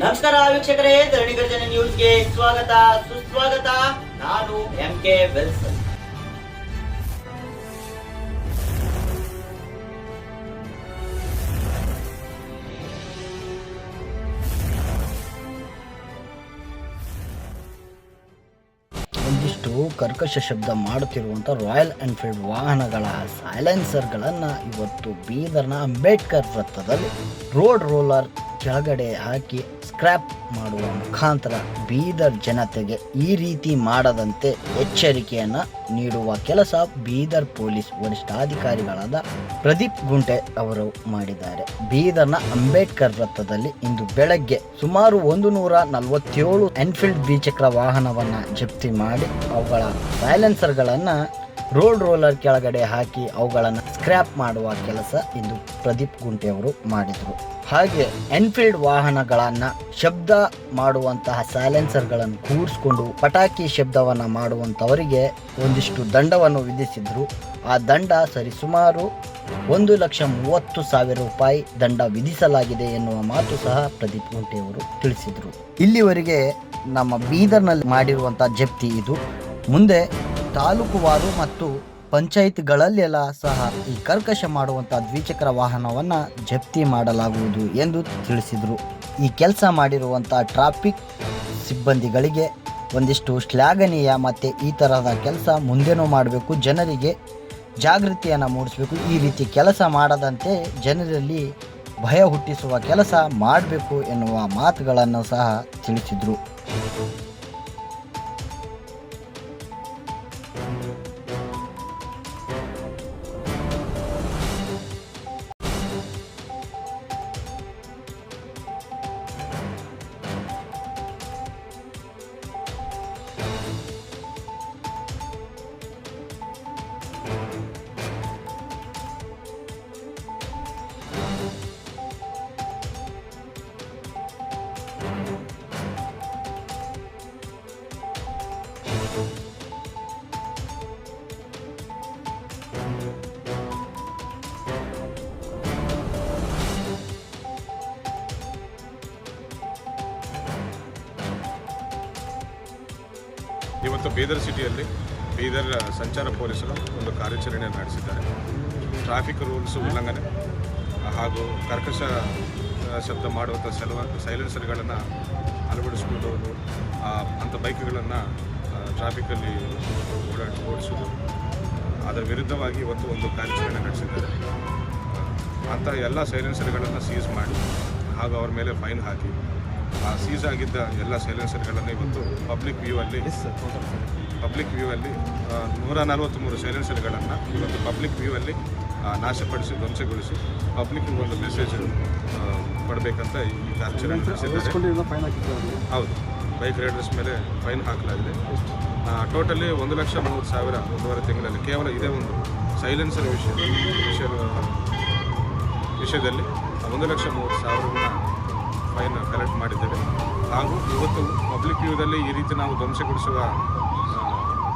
ನಮಸ್ಕಾರ ವೀಕ್ಷಕರೇ ಧರಣಿ ಗರ್ಜನೆ ನ್ಯೂಸ್ಗೆ ಸ್ವಾಗತ. ಸುಸ್ವಾಗತ. ನಾನು ಎಂ ಕೆ ವಿಲ್ಸನ್ ಒಂದಿಷ್ಟು ಕರ್ಕಶ ಶಬ್ದ ಮಾಡುತ್ತಿರುವಂಥ ರಾಯಲ್ ಎನ್ಫೀಲ್ಡ್ ವಾಹನಗಳ ಸೈಲೆನ್ಸರ್ಗಳನ್ನು ಇವತ್ತು ಬೀದರ್ನ ಅಂಬೇಡ್ಕರ್ ವೃತ್ತದಲ್ಲಿ ರೋಡ್ ರೋಲರ್ ಕೆಳಗಡೆ ಹಾಕಿ ಸ್ಕ್ರ್ಯಾಪ್ ಮಾಡುವ ಮುಖಾಂತರ ಬೀದರ್ ಜನತೆಗೆ ಈ ರೀತಿ ಮಾಡದಂತೆ ಎಚ್ಚರಿಕೆಯನ್ನು ನೀಡುವ ಕೆಲಸ ಬೀದರ್ ಪೊಲೀಸ್ ವರಿಷ್ಠಾಧಿಕಾರಿಗಳಾದ ಪ್ರದೀಪ್ ಗುಂಟೆ ಅವರು ಮಾಡಿದ್ದಾರೆ. ಬೀದರ್ನ ಅಂಬೇಡ್ಕರ್ ವೃತ್ತದಲ್ಲಿ ಇಂದು ಬೆಳಗ್ಗೆ ಸುಮಾರು ಒಂದು ನೂರ ನಲವತ್ತೇಳು ಎನ್ಫೀಲ್ಡ್ ದ್ವಿಚಕ್ರ ವಾಹನವನ್ನ ಜಪ್ತಿ ಮಾಡಿ ಅವುಗಳ ಸೈಲೆನ್ಸರ್ಗಳನ್ನ ರೋಡ್ ರೋಲರ್ ಕೆಳಗಡೆ ಹಾಕಿ ಅವುಗಳನ್ನು ಸ್ಕ್ರ್ಯಾಪ್ ಮಾಡುವ ಕೆಲಸ ಇಂದು ಪ್ರದೀಪ್ ಗುಂಟೆ ಅವರು ಮಾಡಿದರು. ಹಾಗೆ ಎನ್ಫೀಲ್ಡ್ ವಾಹನಗಳನ್ನು ಶಬ್ದ ಮಾಡುವಂತಹ ಸೈಲೆನ್ಸರ್ಗಳನ್ನು ಕೂರಿಸ್ಕೊಂಡು ಪಟಾಕಿ ಶಬ್ದವನ್ನ ಮಾಡುವಂತವರಿಗೆ ಒಂದಿಷ್ಟು ದಂಡವನ್ನು ವಿಧಿಸಿದ್ರು. ಆ ದಂಡ ಸರಿಸುಮಾರು ಒಂದು ಲಕ್ಷ ಮೂವತ್ತು ಸಾವಿರ ರೂಪಾಯಿ ದಂಡ ವಿಧಿಸಲಾಗಿದೆ ಎನ್ನುವ ಮಾತು ಸಹ ಪ್ರದೀಪ್ ಗುಂಟೆ ಅವರು ತಿಳಿಸಿದರು. ಇಲ್ಲಿವರೆಗೆ ನಮ್ಮ ಬೀದರ್ನಲ್ಲಿ ಮಾಡಿರುವಂಥ ಜಪ್ತಿ ಇದು. ಮುಂದೆ ತಾಲೂಕುವಾರು ಮತ್ತು ಪಂಚಾಯತ್ಗಳಲ್ಲೆಲ್ಲ ಸಹ ಈ ಕರ್ಕಶ ಮಾಡುವಂಥ ದ್ವಿಚಕ್ರ ವಾಹನವನ್ನು ಜಪ್ತಿ ಮಾಡಲಾಗುವುದು ಎಂದು ತಿಳಿಸಿದರು. ಈ ಕೆಲಸ ಮಾಡಿರುವಂಥ ಟ್ರಾಫಿಕ್ ಸಿಬ್ಬಂದಿಗಳಿಗೆ ಒಂದಿಷ್ಟು ಶ್ಲಾಘನೀಯ ಮತ್ತು ಈ ತರಹದ ಕೆಲಸ ಮುಂದೆನೂ ಮಾಡಬೇಕು. ಜನರಿಗೆ ಜಾಗೃತಿಯನ್ನು ಮೂಡಿಸಬೇಕು. ಈ ರೀತಿ ಕೆಲಸ ಮಾಡದಂತೆ ಜನರಲ್ಲಿ ಭಯ ಹುಟ್ಟಿಸುವ ಕೆಲಸ ಮಾಡಬೇಕು ಎನ್ನುವ ಮಾತುಗಳನ್ನು ಸಹ ತಿಳಿಸಿದರು. ಇವತ್ತು ಬೀದರ್ ಸಿಟಿಯಲ್ಲಿ ಬೀದರ್ ಸಂಚಾರ ಪೊಲೀಸರು ಒಂದು ಕಾರ್ಯಾಚರಣೆ ನಡೆಸಿದ್ದಾರೆ. ಟ್ರಾಫಿಕ್ ರೂಲ್ಸ್ ಉಲ್ಲಂಘನೆ ಹಾಗೂ ಕರ್ಕಶ ಶಬ್ದ ಮಾಡುವಂಥ ಸೆಲ್ವ, ಸೈಲೆನ್ಸರ್ಗಳನ್ನು ಅಳವಡಿಸಿಕೊಂಡು ಅಂಥ ಬೈಕ್ಗಳನ್ನು ಟ್ರಾಫಿಕಲ್ಲಿ ಓಡಾಡಿ ಓಡಿಸೋದು ಅದರ ವಿರುದ್ಧವಾಗಿ ಇವತ್ತು ಒಂದು ಕಾರ್ಯಾಚರಣೆ ನಡೆಸಿದ್ದಾರೆ. ಅಂಥ ಎಲ್ಲ ಸೈಲೆನ್ಸರ್ಗಳನ್ನು ಸೀಸ್ ಮಾಡಿ ಹಾಗೂ ಅವ್ರ ಮೇಲೆ ಫೈನ್ ಹಾಕಿ ಸೀಸ್ ಆಗಿದ್ದ ಎಲ್ಲ ಸೈಲೆನ್ಸರ್ಗಳನ್ನು ಇವತ್ತು ಪಬ್ಲಿಕ್ ವ್ಯೂ ಅಲ್ಲಿ ಪಬ್ಲಿಕ್ ವ್ಯೂ ಅಲ್ಲಿ ನೂರ ನಲವತ್ತ್ಮೂರು ಸೈಲೆನ್ಸರ್ಗಳನ್ನು ಇವತ್ತು ಪಬ್ಲಿಕ್ ವ್ಯೂ ಅಲ್ಲಿ ನಾಶಪಡಿಸಿ ಧ್ವಂಸಗೊಳಿಸಿ ಪಬ್ಲಿಕ್ ಒಂದು ಮೆಸೇಜ್ ಕೊಡಬೇಕಂತ ಈ ಕಾರ್ಯಾಚರಣೆ ಹೌದು. ಬೈಕ್ ರೈಡರ್ಸ್ ಮೇಲೆ ಫೈನ್ ಹಾಕಲಾಗಿದೆ. ಟೋಟಲಿ ಒಂದು ಲಕ್ಷ ಮೂವತ್ತು ಸಾವಿರ ಒಂದೂವರೆ ತಿಂಗಳಲ್ಲಿ ಕೇವಲ ಇದೇ ಒಂದು ಸೈಲೆನ್ಸರ್ ವಿಷಯ ವಿಷಯ ವಿಷಯದಲ್ಲಿ ಒಂದು ಲಕ್ಷ ಮೂವತ್ತು ಸಾವಿರವನ್ನು ಫೈನ್ ಕಲೆಕ್ಟ್ ಮಾಡಿದ್ದೇವೆ. ಹಾಗೂ ಇವತ್ತು ಪಬ್ಲಿಕ್ ವ್ಯೂದಲ್ಲಿ ಈ ರೀತಿ ನಾವು ಧ್ವಂಸಗೊಳಿಸುವ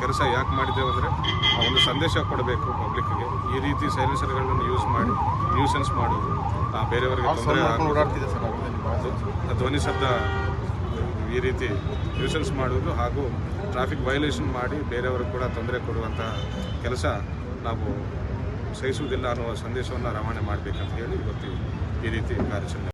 ಕೆಲಸ ಯಾಕೆ ಮಾಡಿದ್ದೇವೆ ಅಂದರೆ ಒಂದು ಸಂದೇಶ ಕೊಡಬೇಕು ಪಬ್ಲಿಕ್ಗೆ ಈ ರೀತಿ ಸೈಲೆನ್ಸರ್ಗಳನ್ನು ಯೂಸ್ ಮಾಡಿ ನ್ಯೂಸೆನ್ಸ್ ಮಾಡೋದು ಬೇರೆಯವರಿಗೆ ತೊಂದರೆ ಧ್ವನಿ ಶಬ್ದ ಈ ರೀತಿ ನ್ಯೂಸೆನ್ಸ್ ಮಾಡುವುದು ಹಾಗೂ ಟ್ರಾಫಿಕ್ ವೈಲೇಷನ್ ಮಾಡಿ ಬೇರೆಯವರು ಕೂಡ ತೊಂದರೆ ಕೊಡುವಂಥ ಕೆಲಸ ನಾವು ಸಹಿಸುವುದಿಲ್ಲ ಅನ್ನುವ ಸಂದೇಶವನ್ನು ರವಾನೆ ಮಾಡಬೇಕಂತ ಹೇಳಿ ಇವತ್ತು ಈ ರೀತಿ ಕಾರ್ಯಾಚರಣೆ